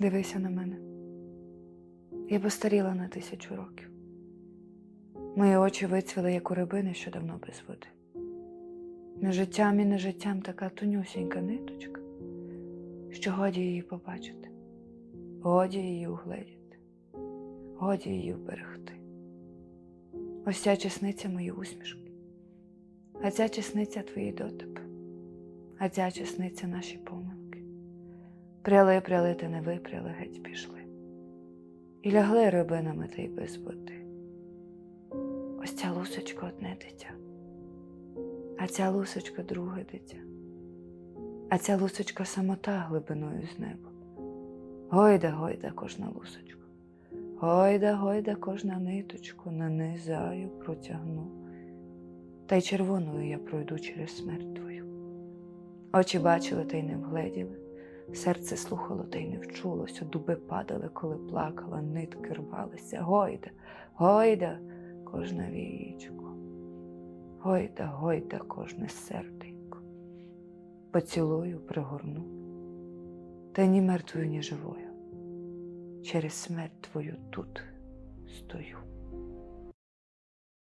Дивися на мене. Я постаріла на тисячу років. Мої очі вицвіли, як у рибини, що давно без води. Між життям і нежиттям така тонюсінька ниточка, що годі її побачити, годі її угледіти, годі її вберегти. Ось ця чесниця мої усмішки, а ця чесниця твої дотипи, а ця чесниця наші помилки. Пряли, пряли, та не випряли, геть пішли. І лягли рибинами та й без води. Ось ця лусочка одне дитя, а ця лусочка друге дитя, а ця лусочка самота глибиною з неба. Гойда, гойда кожна лусочка, гойда, гойда кожна ниточку нанизаю, протягну. Та й червоною я пройду через смерть твою. Очі бачили та й не вгледіли. Серце слухало та й не вчулося, дуби падали, коли плакала, нитки рвалися. Гойда, гойда, кожна вієчко. Гойда, гойда, кожне серденько. Поцілую, пригорну. Та ні мертвою, ні живою. Через смерть твою тут стою.